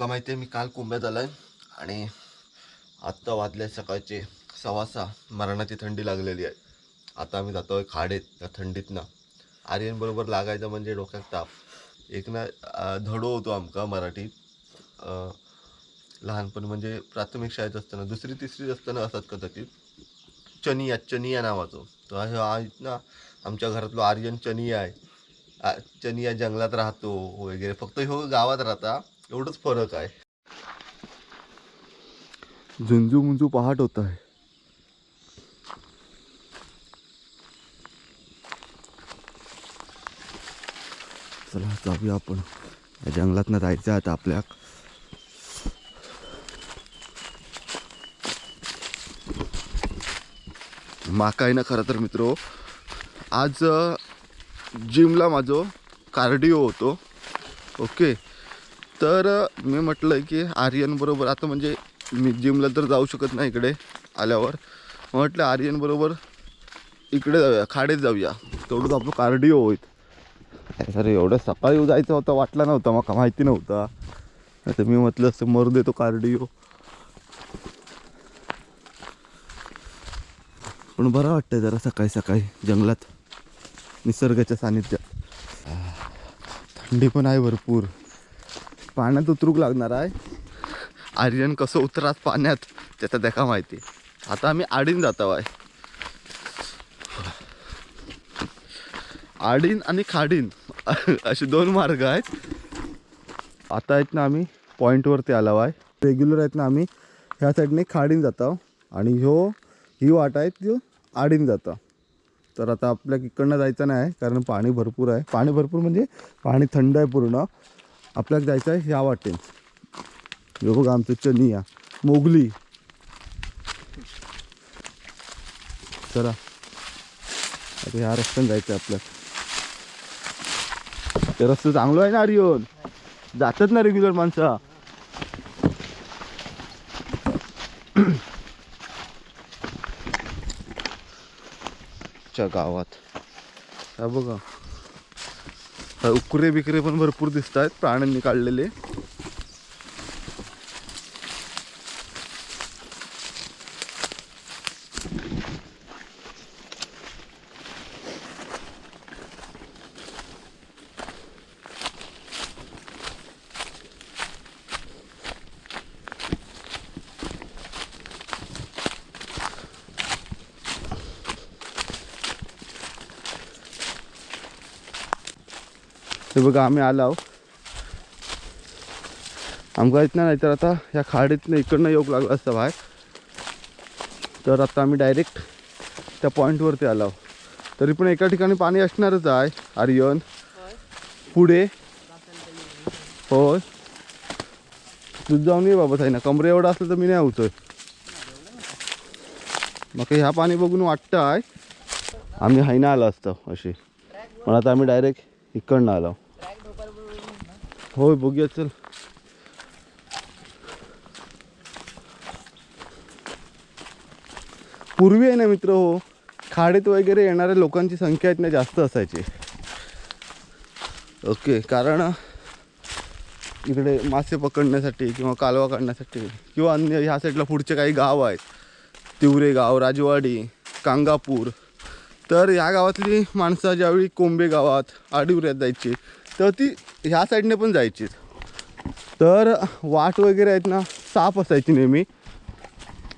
तुमका माहिती आहे मी काल कुंभ्यात आलो आहे आणि आत्ता वाजले सकाळचे सव्वा सहा. मरणाची थंडी लागलेली आहे. आता आम्ही जातो आहे खाडेत त्या थंडीतनं. आर्यनबरोबर लागायचं म्हणजे डोक्यात ताप. एक ना धडो होतो आमका मराठीत लहानपणी म्हणजे प्राथमिक शाळेत असताना दुसरी तिसरी असताना असतात कदाचित. चनिया चनिया नावाचं. तो ना आमच्या घरातलो आर्यन चनिया आहे. चनिया जंगलात राहतो वगैरे. फक्त ह्यो गावात राहता. एवढंच फरक आहे. झुंजू मुंजू पहाट होत आहे. चला जाऊया आपण. या जंगलात जायचं आता आपल्या. माका आहे ना खरं तर मित्र आज जिमला माझं कार्डिओ होतो. ओके तर मी म्हटलं की आर्यनबरोबर आता म्हणजे मी जिमला तर जाऊ शकत नाही इकडे आल्यावर. म्हटलं आर्यनबरोबर इकडे जाऊया खाडेत जाऊया. तेवढंच आपलं कार्डिओ होईल. सर एवढं सकाळी जायचं होतं वाटलं नव्हतं मला माहिती नव्हता. तर मी म्हटलं असं मर देतो कार्डिओ. पण बरं वाटतं जरा सकाळी सकाळी जंगलात निसर्गाच्या सानिध्यात. थंडी पण आहे भरपूर. पाण्यात उतरूक लागणार आहे. आर्यन कसं उतरात पाण्यात त्याचा देखा माहिती. आता आम्ही आडीन जात आहे. आडीन आणि खाडीन असे दोन मार्ग आहेत. आता आहेत ना आम्ही पॉईंटवरती आलो आहे. रेग्युलर आहेत ना आम्ही ह्या साईडने खाडीन जातो आणि ह्यो ही वाट आहे ती आडीन जातं तर आता आपल्या इकडनं जायचं नाही कारण पाणी भरपूर आहे. पाणी भरपूर म्हणजे पाणी थंड आहे पूर्ण. आपल्याला जायचं आहे ह्या वाटेन हे बघा आमचं चनिया मोगली. चला. अरे ह्या रस्त्याने जायचं आहे आपल्याला. ते रस्ता चांगलं आहे ना आर्यन? जातात ना रेग्युलर माणसं. च्या गावात. बघा. उकरे बिकरे पण भरपूर दिसत आहेत प्राण्यांनी काढलेले. हे बघा आम्ही आलो आमका इथनं नाही तर आता ह्या खाडीतनं इकडनं योग लागला असता बाहेर. तर आता आम्ही डायरेक्ट त्या पॉईंटवरती आलो तरी पण एका ठिकाणी पाणी असणारच आहे आर्यन. पुढे. होय. तू जाऊन ये बाबा ना कमरे एवढा असलं तर मी नाही होतोय मग ह्या पाणी बघून वाटतं आहे. आम्ही हायना आलो असतो अशी. पण आता आम्ही डायरेक्ट इकडनं आलो. होय बघूया चल. पूर्वी आहे ना मित्र हो खाडीत वगैरे येणाऱ्या लोकांची संख्या आहेत ना जास्त असायची. ओके कारण इकडे मासे पकडण्यासाठी किंवा कालवा काढण्यासाठी किंवा अन्य ह्या साईडला पुढचे काही गाव आहेत. तिवरे गाव राजवाडी कांगापूर तर या गावातली माणसं ज्यावेळी कोंबे गावात आडिवऱ्यात जायची तर ती ह्या साईडने पण जायची. तर वाट वगैरे आहेत ना साफ असायची नेहमी.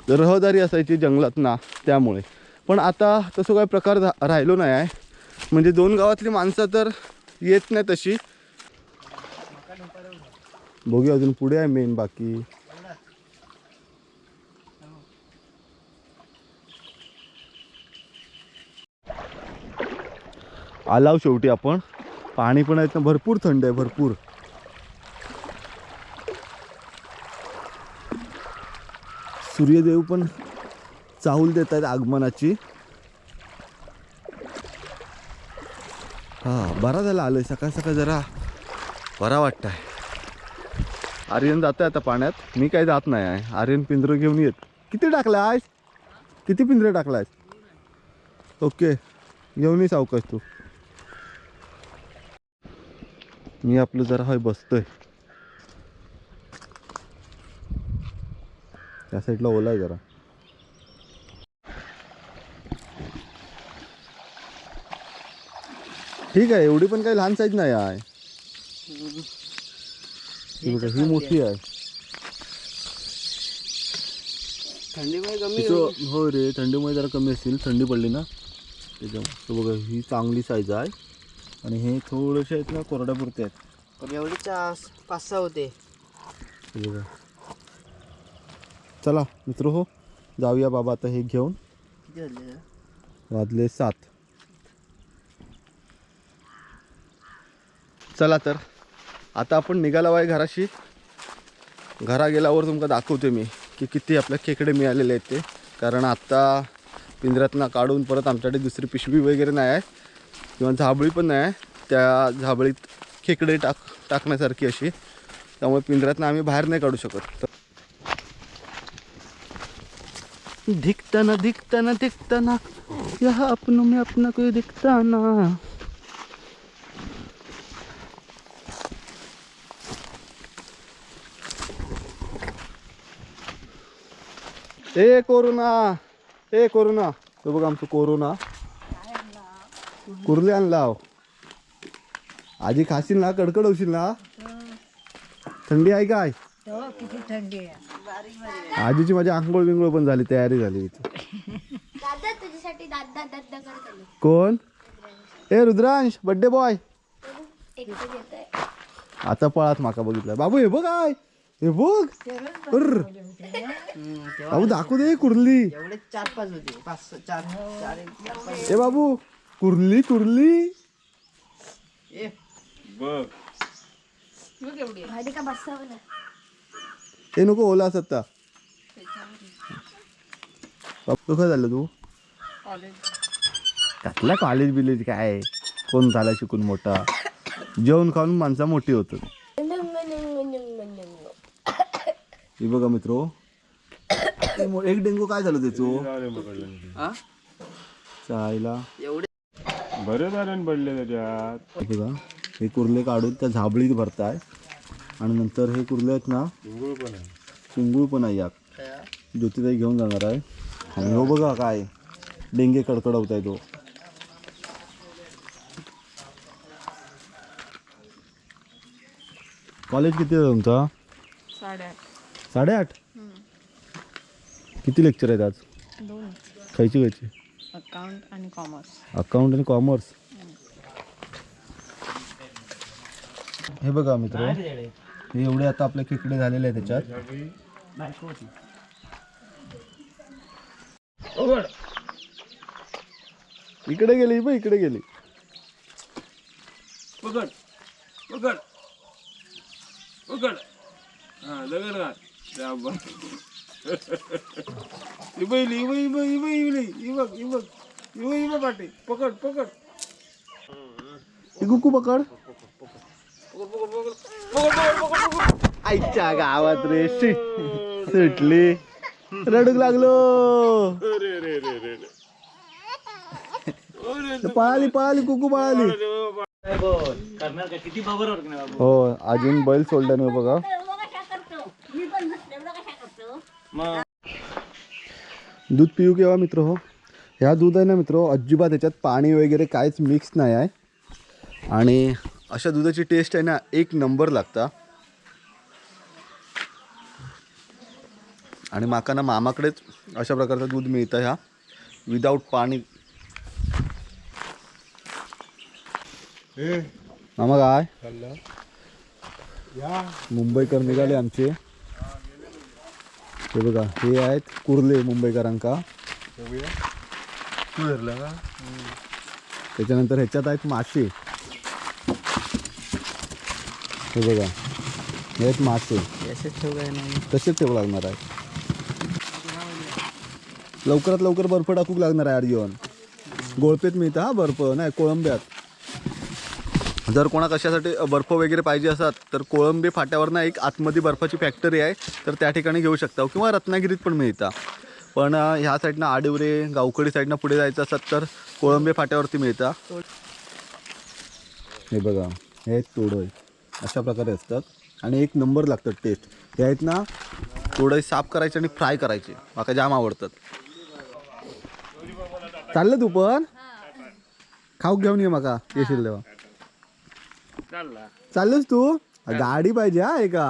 रहदारी असायची जंगलात ना त्यामुळे. पण आता तसं काही प्रकार रा- राहिलो नाही आहे. म्हणजे दोन गावातली माणसं तर येत नाही तशी बघूया अजून पुढे आहे मेन बाकी. आलाव शेवटी आपण. पाणी पण आहेत ना भरपूर थंड आहे भरपूर. सूर्यदेव पण चाहूल देत आहेत आगमनाची. हा बरा झाला आलोय. सकाळ सकाळ जरा बरा वाटत आहे आर्यन जात आहे आता पाण्यात. मी काय जात नाही आहे. आर्यन पिंजरं घेऊन येत. किती टाकला आहेस किती पिंजरे टाकलायस? ओके. घेऊन ये सावकाश तू. मी आपलं जरा हाय बसतोय. त्या साईडला ओला आहे जरा. ठीक आहे एवढी पण काही लहान साईज नाही आहे. ही मोठी आहे. थंडीमुळे कमी हो रे थंडीमुळे जरा कमी असतील. थंडी पडली ना. त्याच्यामुळे तो बघा ही चांगली साईज आहे. आणि हे थोडेसे आहेत ना कोरड्यापुरते आहेत. पण एवढे चार पाच सहा होते. हे बघा. चला मित्र हो जाऊया बाबा आता हे घेऊन. किती झाले वाजले सात. चला तर आता आपण निघाला आहे घराशी. घरा गेल्यावर तुमका दाखवते मी की किती आपल्या खेकडे मिळालेले आहेत ते. कारण आत्ता पिंजऱ्यातनं काढून परत आमच्याकडे दुसरी पिशवी वगैरे नाही आहे. किंवा झाबळी पण नाही आहे त्या झाबळीत खेकडे टाक टाकण्यासारखी अशी. त्यामुळे पिंजऱ्यातनं आम्ही बाहेर नाही काढू शकत. दिखता ना दिखता ना दिखता ना यहाँ अपनों में अपना कोई दिखता ना ए कोरोना ए कोरोना. तो बघ आमचं कोरोना. कुर्ले आणला हो. आजी खाशील ना कडकड होशील ना? थंडी आहे काय? किती थंडी आहे. आजीची माझी आंघोळ बिंगोळ पण झाली तयारी झाली इथे. दादा तुझ्यासाठी दादा दादा करतो कोण? ए रुद्रांश बड्डे बॉय आता पळात माका बघितलं. बाबू हे बघ काय हे बघ. बाबू दाखवू दे कुर्ली. एवढे चार पाच होते. ए बाबू. कुर्ली कुर्ली. ए. भाडी का बसावं ना हे नको ओला असत बाबू काय झालं तू? त्यातला कॉलेज बिलेज काय? कोण झाला शिकून मोठा? जेवण खाऊन माणसा मोठी होत हे बघा मित्र. एक डेंगू काय झालं त्याचं? चायला. एवढे बरे झाले पडले त्याच्यात. हे बघा हे कुर्ले काढून त्या झाबळीत भरताय. आणि नंतर हे कुर्ले आहेत ना गुळ पण आहे. चिंगूळ पण आहे याक ज्योतिताई घेऊन जाणार आहे. आणि हो बघा काय डेंगे कडकडवत आहे तो. कॉलेज किती आहे तुमचा? साडेआठ. साडेआठ? किती लेक्चर आहेत आज? दोन. खायची खायची. अकाउंट आणि कॉमर्स अकाउंट आणि कॉमर्स हे बघा मित्र हे एवढे आता आपले खेकडे झालेले आहे त्याच्यात इकडे गेली बघ इकडे गेली. पकड पकड पकड. हा लगन पाटी. पकड पकड. कुकू पकड? आईच्या गावात रे शी. सुटली. रडूक लागलो. अरे रे रे रे रे पळाली पळाली कुकू पळाली हो अजून बैल सोडला नाही बघा. दूध पिऊ केव्हा मित्र हो? ह्या दूध आहे ना मित्र अजिबात याच्यात पाणी वगैरे काहीच मिक्स नाही आहे. आणि अशा दुधाची टेस्ट आहे ना एक नंबर लागता. आणि माका ना मामाकडेच अशा प्रकारचं दूध मिळतं ह्या विदाऊट पाणी. मामा काय? मुंबईकर निघाले आमचे. हे बघा हे आहेत कुर्ले मुंबईकरांका. त्याच्यानंतर ह्याच्यात आहेत मासे. हे बघा हे आहेत मासे. तसेच ठेवू लागणार आहे लवकरात लवकर बर्फ टाकूक लागणार आहे अर्जन गोळपेत मिळतं हा बर्फ नाही कोळंब्यात. जर कोणा कशासाठी बर्फ वगैरे पाहिजे असतात तर कोळंबे फाट्यावर ना एक आतमध्ये बर्फाची फॅक्टरी आहे तर त्या ठिकाणी घेऊ शकता. किंवा रत्नागिरीत पण मिळतं. पण ह्या साईडनं आडिवरे गावकडी साईडनं पुढे जायचं असतात तर कोळंबे फाट्यावरती मिळतं. हे बघा हे तोडोय अशा प्रकारे असतात. आणि एक नंबर लागतात टेस्ट हे आहेत ना थोडं साफ करायचे आणि फ्राय करायचे. माका जाम आवडतात. चाललं तू पण? खाऊ घेऊन ये माका. येशील तेव्हा. चाललंस तू? गाडी पाहिजे हा एका.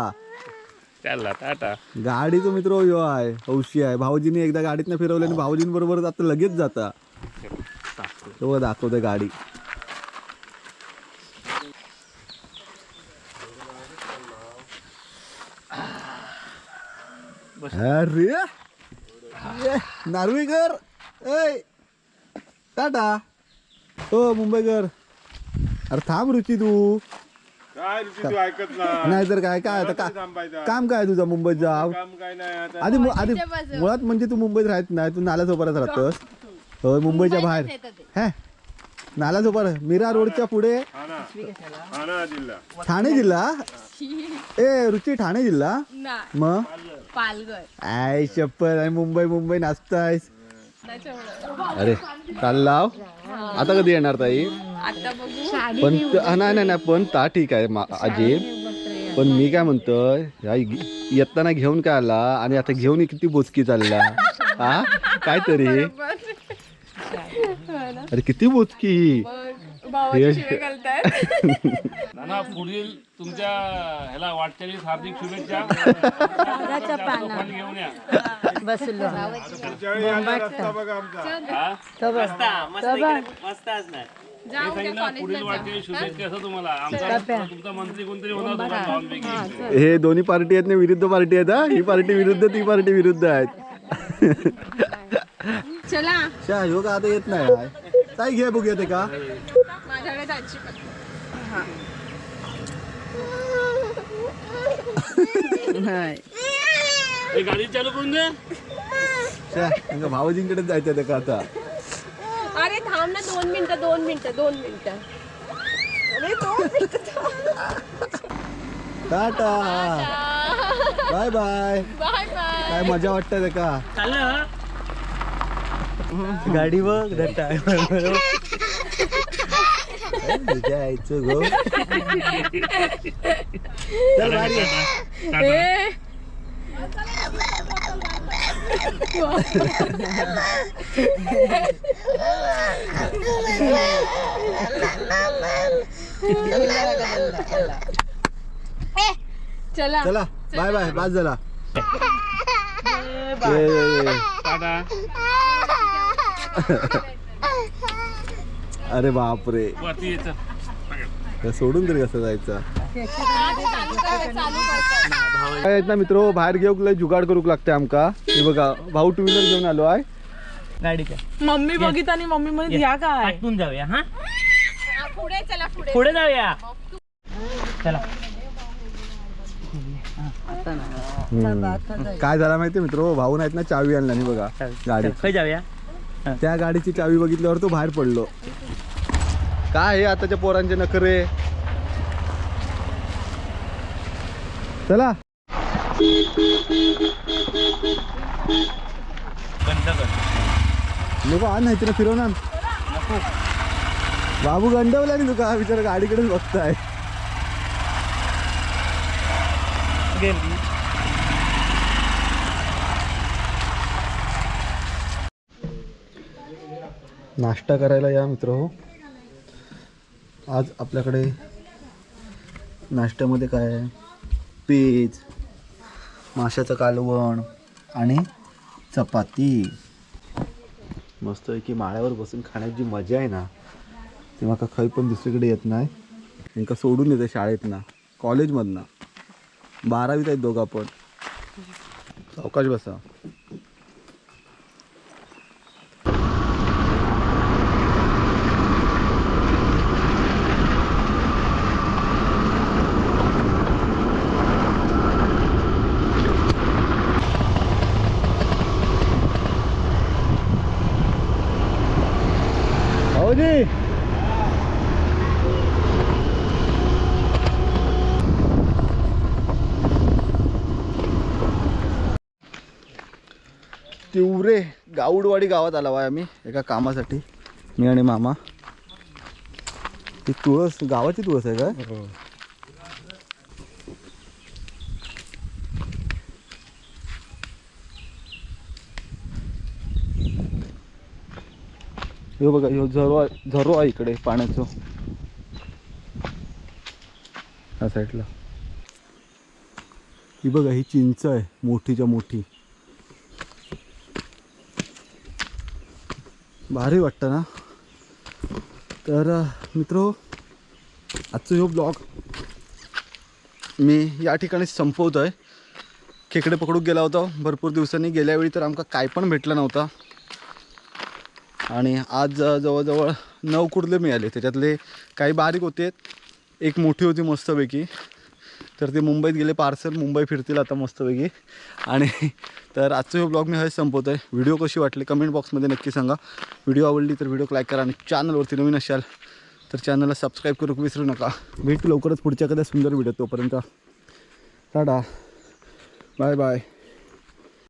चालला टाटा. गाडीचा मित्र ह्यो आहे हौशी आहे. भाऊजीने एकदा गाडीतनं फिरवलं आणि भाऊजीं बरोबर आता लगेच जाता. तो दाखवते गाडी. अरे! ए, नार्वेकर ऐ! टाटा! हो मुंबईकर. अरे थांब रुची तू. काय रुची तू ऐकत ना नाहीतर काय काय आता काम काय तुझं मुंबईत जाव? काम काय नाही आता आधी मु- आधी मुळात म्हणजे तू मुंबईत राहत नाही तू नाला झोपारात राहतोस. होय मुंबईच्या बाहेर. हे नाला झोपार मीरा रोडच्या पुढे. जिल्हा. ठाणे जिल्हा? ए रुची ठाणे जिल्हा? नाही. मग पालघर. आय शप्पथ आणि मुंबई मुंबई नाचतायस. त्याच्यामुळे अरे काल लाव. आता कधी येणार ताई? आता बघू. पण हा, नाही नाही नाही पण ता ठीक आहे मा- आजी. पण मी काय म्हणतोय या इ- येताना घेऊन काय आला? आणि आता घेऊन किती बोचकी चालला? हा काय तरी अरे किती बोचकी ही. भावाची शिवे घालतायत. नाना पुढील तुमच्या ह्याला वाटचालीस हार्दिक शुभेच्छा. पाणी घेऊन या. बसलो. बघा आमचा. जाऊ द्या कॉलेजला पुढील वाटचाली शुभेच्छा असं तुम्हाला. आमचा तुमचा मंत्री कोणतरी होता तुम्हाला भावांपैकी हे दोन्ही पार्टी आहेत ना विरुद्ध पार्टी आहेत हा? ही पार्टी विरुद्ध ती पार्टी विरुद्ध आहेत. चला. का आता येत नाही काय घे बघूया ते का? माझ्याकडे हे गाडी चालू करून दे. शा भाऊजींकडे जायचं ते का आता? अरे थांब ना दोन मिनिटं दोन मिनिटं दोन मिनिटं. अरे दोन tata. Bye bye. Bye bye. काय मजा वाटत ते का? गाडी बघ तुझ्या आईचं गो. चल भारी. चला. चला बाय बाय बाद झाला. टाटा. अरे बापरे. वरती हे सोडून तरी कसं जायचं? काय आहेत ना मित्र बाहेर घेऊक लय जुगाड करूक लागते आमका? हे बघा भाऊ टू व्हीलर घेऊन आलो आहे. गाडीच्या मम्मी बघित आणि मम्मी म्हणत या. काय? आतून जाऊया हा? पुढे चला पुढे. पुढे जाऊया. चला. काय झाला माहिती मित्र? भाऊ नाहीत ना चावी आणला नाही बघा गाडी जाऊया? त्या गाडीची चावी बघितल्यावर तो बाहेर पडलो. काय हे आताच्या पोरांचे नखरे? चला. नको आण नाही तिला फिरवून आण. बाबू गंडवला नाही तुका विचार गाडीकडेच बघताय. गेली. नाश्ता करायला या मित्र हो. आज आपल्याकडे नाश्त्यामध्ये काय आहे? पेज माशाचं कालवण आणि चपाती. मस्त आहे की माळ्यावर बसून खाण्याची मजा आहे ना ती माका खै पण दुसरीकडे येत नाही. त्यांना सोडून येते शाळेत ना कॉलेजमधनं बारावीत आहेत दोघं पण सावकाश बसा. भाऊजी तिवरे गाऊडवाडी गावात आला आहे आम्ही एका कामासाठी मी आणि मामा. ती तुळस गावाची तुळस आहे काय हे बघा ह्यो झरो आहे झरो आहे इकडे पाण्याचं. ह्या साईडला. ही बघा ही चिंच आहे मोठीच्या मोठी. भारी वाटतं ना? तर मित्र आजचा जो ब्लॉग मी या ठिकाणी संपवतो आहे खेकडे पकडून गेला होता. भरपूर दिवसांनी गेल्यावेळी तर आमका काय पण भेटला नव्हता. आणि आज जवळजवळ नऊ कुर्ले मिळाले त्याच्यातले काही बारीक होते. एक मोठी होती मस्तपैकी. तर ते मुंबईत गेले पार्सल. मुंबई फिरतील आता मस्तपैकी. आणि तर आजचा हे ब्लॉग मी हे संपवतो आहे व्हिडिओ कशी वाटली कमेंट बॉक्समध्ये नक्की सांगा. व्हिडिओ आवडली तर व्हिडिओ लाईक करा आणि चॅनलवरती नवीन असाल तर चॅनलला सबस्क्राईब करू विसरू नका. भेट लवकरच पुढच्या एखाद्या सुंदर व्हिडिओ तोपर्यंत. टाटा. Bye bye.